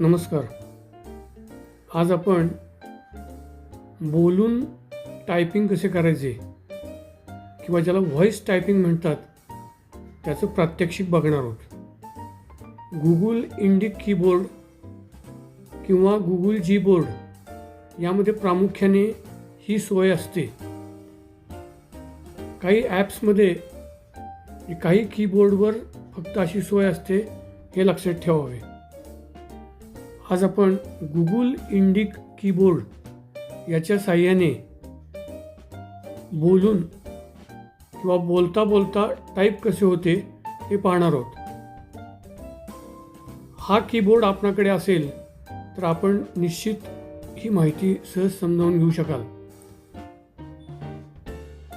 नमस्कार. आज आपण बोलून टायपिंग कसे करायचे किंवा ज्याला व्हॉईस टायपिंग म्हणतात त्याचं प्रात्यक्षिक बघणार आहोत. गुगल इंडिक कीबोर्ड किंवा गुगल जी बोर्ड यामध्ये प्रामुख्याने ही सोय असते. काही ॲप्समध्ये काही कीबोर्डवर फक्त अशी सोय असते हे लक्षात ठेवावे. आज आपण गुगल इंडिक कीबोर्ड याच्या साह्याने बोलून किंवा बोलता बोलता टाईप कसे होते हे पाहणार आहोत. हा कीबोर्ड आपणाकडे असेल तर आपण निश्चित ही माहिती सहज समजावून घेऊ शकाल.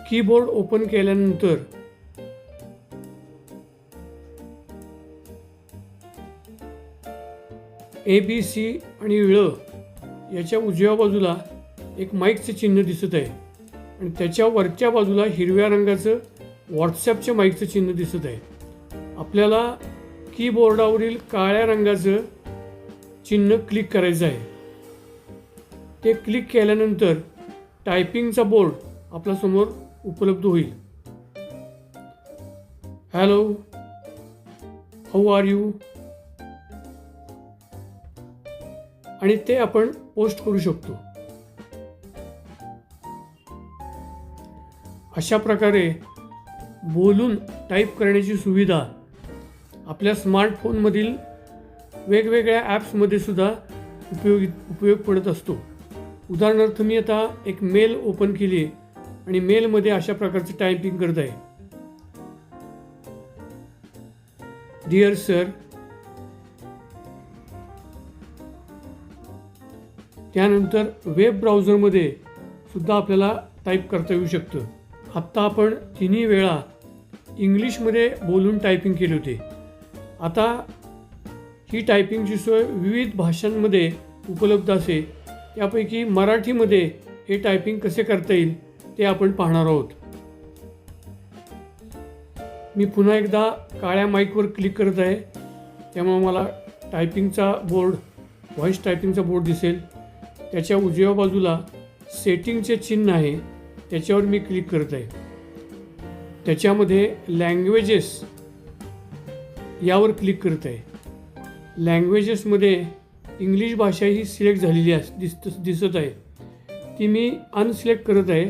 कीबोर्ड ओपन केल्यानंतर ए बी सी आणि ळ याच्या उजव्या बाजूला एक माईकचं चिन्ह दिसत आहे. आणि त्याच्या वरच्या बाजूला हिरव्या रंगाचं व्हॉट्सॲपच्या माईकचं चिन्ह दिसत आहे. आपल्याला कीबोर्डावरील काळ्या रंगाचं चिन्ह क्लिक करायचं आहे. ते क्लिक केल्यानंतर टायपिंगचा बोर्ड आपल्यासमोर उपलब्ध होईल. Hello how are you? आणि ते आपण पोस्ट करू शकतो. अशा प्रकारे बोलून टाईप करण्याची सुविधा आपल्या स्मार्टफोनमधील वेगवेगळ्या ॲप्समध्ये सुद्धा उपयोगी उपयोग पडत असतो. उदाहरणार्थ मी आता एक मेल ओपन केली आहे आणि मेलमध्ये अशा प्रकारचं टायपिंग करत आहे. डिअर सर त्यानंतर वेब ब्राउझरमध्ये सुद्धा आपल्याला टाईप करता येऊ शकतं. आत्ता आपण तिन्ही वेळा इंग्लिशमध्ये बोलून टायपिंग केले होते. आता ही टायपिंगची सोय विविध भाषांमध्ये उपलब्ध असे त्यापैकी मराठीमध्ये हे टायपिंग कसे करता येईल ते आपण पाहणार आहोत. मी पुन्हा एकदा काळ्या माईकवर क्लिक करत आहे. त्यामुळे मला टायपिंगचा बोर्ड व्हॉईस टायपिंगचा बोर्ड दिसेल. त्याच्या उजव्या बाजूला सेटिंगचे चिन्ह आहे त्याच्यावर मी क्लिक करत आहे. त्याच्यामध्ये लँग्वेजेस यावर क्लिक करत आहे. लँग्वेजेसमध्ये इंग्लिश भाषा ही सिलेक्ट झालेली अस दिस दिसत आहे. ती मी अनसिलेक्ट करत आहे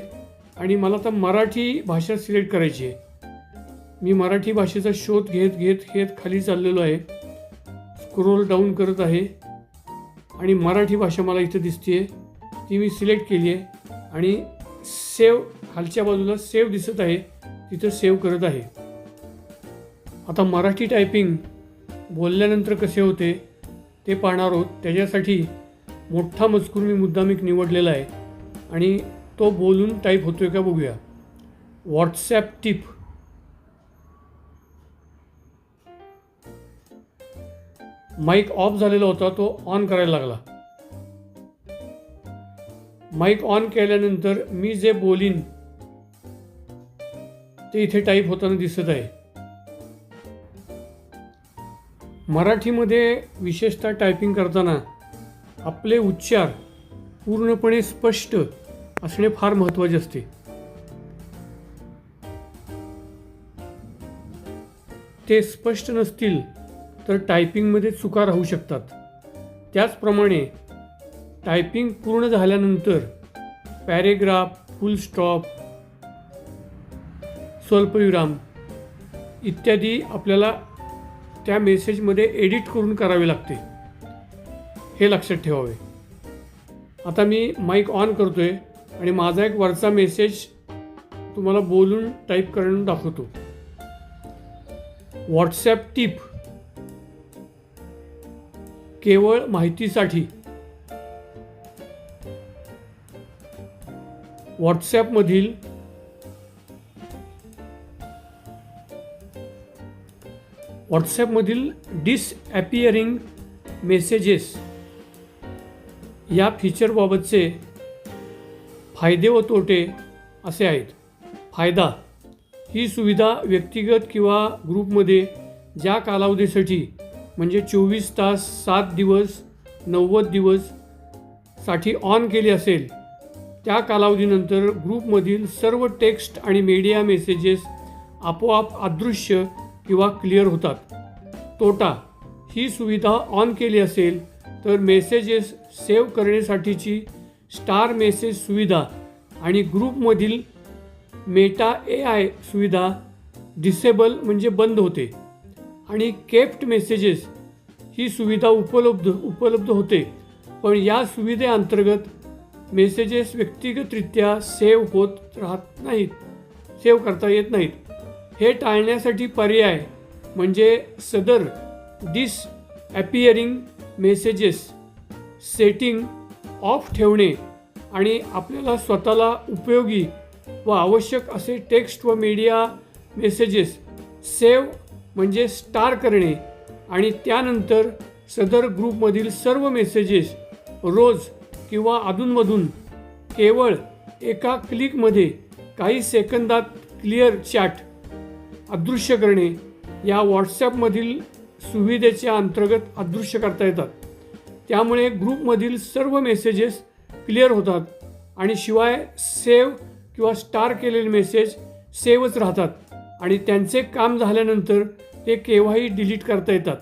आणि मला आता मराठी भाषा सिलेक्ट करायची आहे. मी मराठी भाषेचा शोध घेत घेत घेत खाली चाललेलो आहे. स्क्रोल डाऊन करत आहे. आणि मराठी भाषा मला इथं दिसते ती मी सिलेक्ट केली आहे आणि सेव खालच्या बाजूला सेव दिसत आहे. तिथं सेव करत आहे. आता मराठी टायपिंग बोलल्यानंतर कसे होते ते पाहणार आहोत. त्याच्यासाठी मोठा मजकूर मी मुद्दाम एक निवडलेला आहे. आणि तो बोलून टाईप होतो आहे का बघूया. व्हॉट्सॲप टिप माईक ऑफ झालेला होता तो ऑन करायला लागला. माईक ऑन केल्यानंतर मी जे बोलीन ते इथे टाईप होताना दिसत आहे. मराठीमध्ये विशेषतः टायपिंग करताना आपले उच्चार पूर्णपणे स्पष्ट असणे फार महत्त्वाचे असते. ते स्पष्ट नसतील तर टायपिंगमध्ये चुका राहू शकतात. त्याचप्रमाणे टायपिंग पूर्ण झाल्यानंतर पॅरेग्राफ फुल स्टॉप स्वल्पविराम इत्यादी आपल्याला त्या मेसेजमध्ये एडिट करून करावे लागते. हे लक्षात ठेवावे. आता मी माईक ऑन करतो आहे आणि माझा एक वरचा मेसेज तुम्हाला बोलून टाईप करून दाखवतो. व्हॉट्सॲप टिप केवळ माहितीसाठी. व्हॉट्सॲपमधील व्हॉट्सॲपमधील डिसॲपिअरिंग मेसेजेस या फीचरबाबतचे फायदे व तोटे असे आहेत. फायदा ही सुविधा व्यक्तिगत किंवा ग्रुपमध्ये ज्या कालावधीसाठी म्हणजे चोवीस तास सात दिवस नव्वद दिवससाठी ऑन केली असेल. त्या कालावधीनंतर ग्रुपमधील सर्व टेक्स्ट आणि मीडिया मेसेजेस आपोआप अदृश्य किंवा क्लिअर होतात. तोटा ही सुविधा ऑन केली असेल तर मेसेजेस सेव्ह करण्यासाठीची स्टार मेसेज सुविधा आणि ग्रुपमधील मेटा ए आय सुविधा डिसेबल म्हणजे बंद होते. आणि केप्ट मेसेजेस ही सुविधा उपलब्ध उपलब्ध होते. पण या सुविधेअंतर्गत मेसेजेस व्यक्तिगतरित्या सेव्ह होत राहत नाहीत सेव्ह करता येत नाहीत. हे टाळण्यासाठी पर्याय म्हणजे सदर disappearing messages setting off ठेवणे आणि आपल्याला स्वतःला उपयोगी व आवश्यक असे टेक्स्ट व मीडिया मेसेजेस सेव्ह म्हणजे स्टार करणे आणि त्यानंतर सदर ग्रुपमधील सर्व मेसेजेस रोज किंवा अधूनमधून केवळ एका क्लिकमध्ये काही सेकंदात क्लिअर चॅट अदृश्य करणे या व्हॉट्सॲपमधील सुविधेच्या अंतर्गत अदृश्य करता येतात. त्यामुळे ग्रुपमधील सर्व मेसेजेस क्लिअर होतात आणि शिवाय सेव्ह किंवा स्टार केलेले मेसेज सेवच राहतात. आणि त्यांचे काम झाल्यानंतर ते केव्हाही डिलीट करता येतात.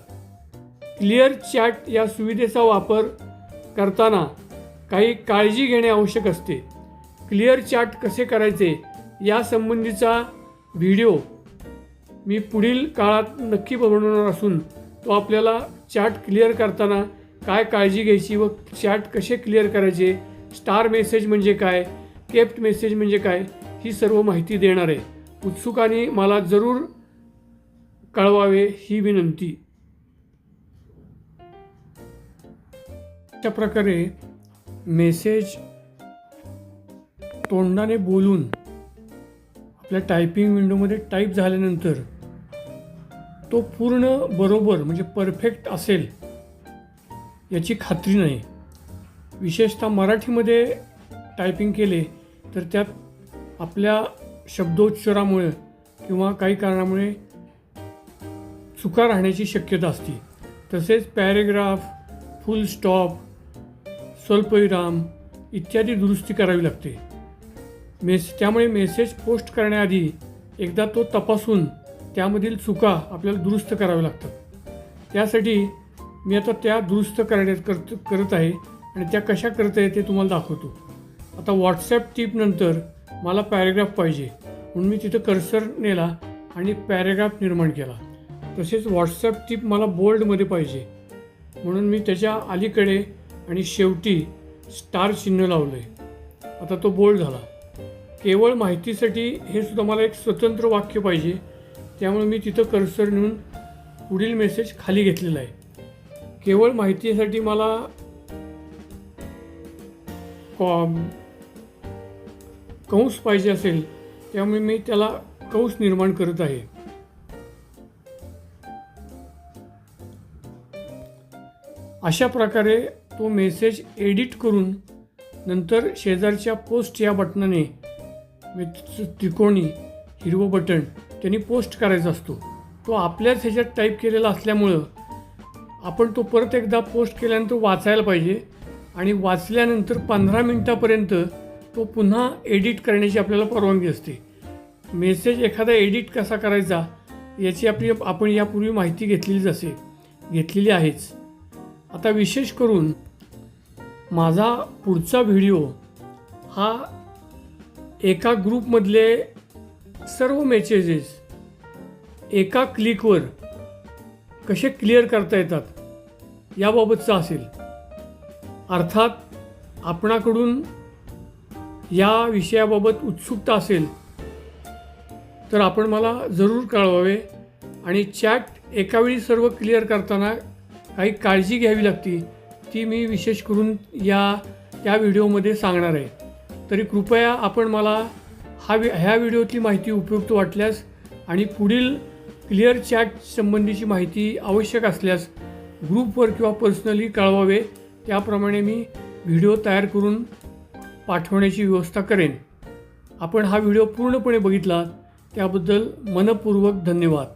क्लिअर चॅट या सुविधेचा वापर करताना काही काळजी घेणे आवश्यक असते. क्लिअर चॅट कसे करायचे यासंबंधीचा व्हिडिओ मी पुढील काळात नक्की बनवणार असून तो आपल्याला चॅट क्लिअर करताना काय काळजी घ्यायची व चॅट कसे क्लिअर करायचे स्टार मेसेज म्हणजे काय केप्ट मेसेज म्हणजे काय ही सर्व माहिती देणार आहे. उत्सुकाने मला जरूर कळवावे ही विनंती. अशा प्रकारे मेसेज तोंडाने बोलून आपल्या टायपिंग विंडोमध्ये टाईप झाल्यानंतर तो पूर्ण बरोबर म्हणजे परफेक्ट असेल याची खात्री नाही. विशेषतः मराठीमध्ये टायपिंग केले तर त्यात आपल्या शब्दोच्चारामुळे किंवा काही कारणामुळे चुका राहण्याची शक्यता असते. तसेच पॅरेग्राफ फुल स्टॉप स्वल्पविराम इत्यादी दुरुस्ती करावी लागते. मेस त्यामुळे मेसेज पोस्ट करण्याआधी एकदा तो तपासून त्यामधील चुका आपल्याला दुरुस्त कराव्या लागतात. त्यासाठी मी आता त्या दुरुस्त करण्यात करत करत आहे आणि त्या कशा करता येते तुम्हाला दाखवतो. आता व्हॉट्सॲप टीपनंतर मला पॅरेग्राफ पाहिजे. म्हणून मी तिथं कर्सर नेला आणि पॅरेग्राफ निर्माण केला. तसेच व्हॉट्सॲप टीप मला बोल्डमध्ये पाहिजे. म्हणून मी त्याच्या अलीकडे आणि शेवटी स्टार चिन्ह लावलं आहे आता तो बोल्ड झाला. केवळ माहितीसाठी हे सुद्धा मला एक स्वतंत्र वाक्य पाहिजे. त्यामुळे मी तिथं कर्सर नेऊन पुढील मेसेज खाली घेतलेला आहे. केवळ माहितीसाठी मला कॉ- कंस पाहिजे असेल त्यामुळे मी त्याला कंस निर्माण करत आहे. अशा प्रकारे तो मेसेज एडिट करून नंतर शेजारच्या पोस्ट या बटनाने त्रिकोणी हिरवं बटन त्यांनी पोस्ट करायचा असतो. तो आपल्याच ह्याच्यात टाईप केलेला असल्यामुळं आपण तो परत एकदा पोस्ट केल्यानंतर वाचायला पाहिजे आणि वाचल्यानंतर पंधरा मिनटापर्यंत तो पुन्हा एडिट करण्याची आपल्याला परवानगी असते. मेसेज एखादा एडिट कसा करायचा याची आपली आपण यापूर्वी माहिती घेतलेलीच असे घेतलेली आहेच. आता विशेष करून माझा पुढचा व्हिडिओ हा एका ग्रुपमधले सर्व मेसेजेस एका क्लिकवर कसे क्लिअर करता येतात याबाबतचा असेल. अर्थात आपणाकडून या विषयाबाबत उत्सुकता असेल तर आपण मला जरूर कळवावे आणि चॅट एकावेळी सर्व क्लिअर करताना काही काळजी घ्यावी लागती ती मी विशेष करून या त्या व्हिडिओमध्ये सांगणार आहे. तरी कृपया आपण मला हा वि ह्या व्हिडिओतली माहिती उपयुक्त वाटल्यास आणि पुढील क्लिअर चॅट संबंधीची माहिती आवश्यक असल्यास ग्रुपवर किंवा पर्सनली कळवावे. त्याप्रमाणे मी व्हिडिओ तयार करून पाठवण्याची व्यवस्था करेन. आपण हा व्हिडिओ पूर्णपणे बघितला त्याबद्दल मनपूर्वक धन्यवाद.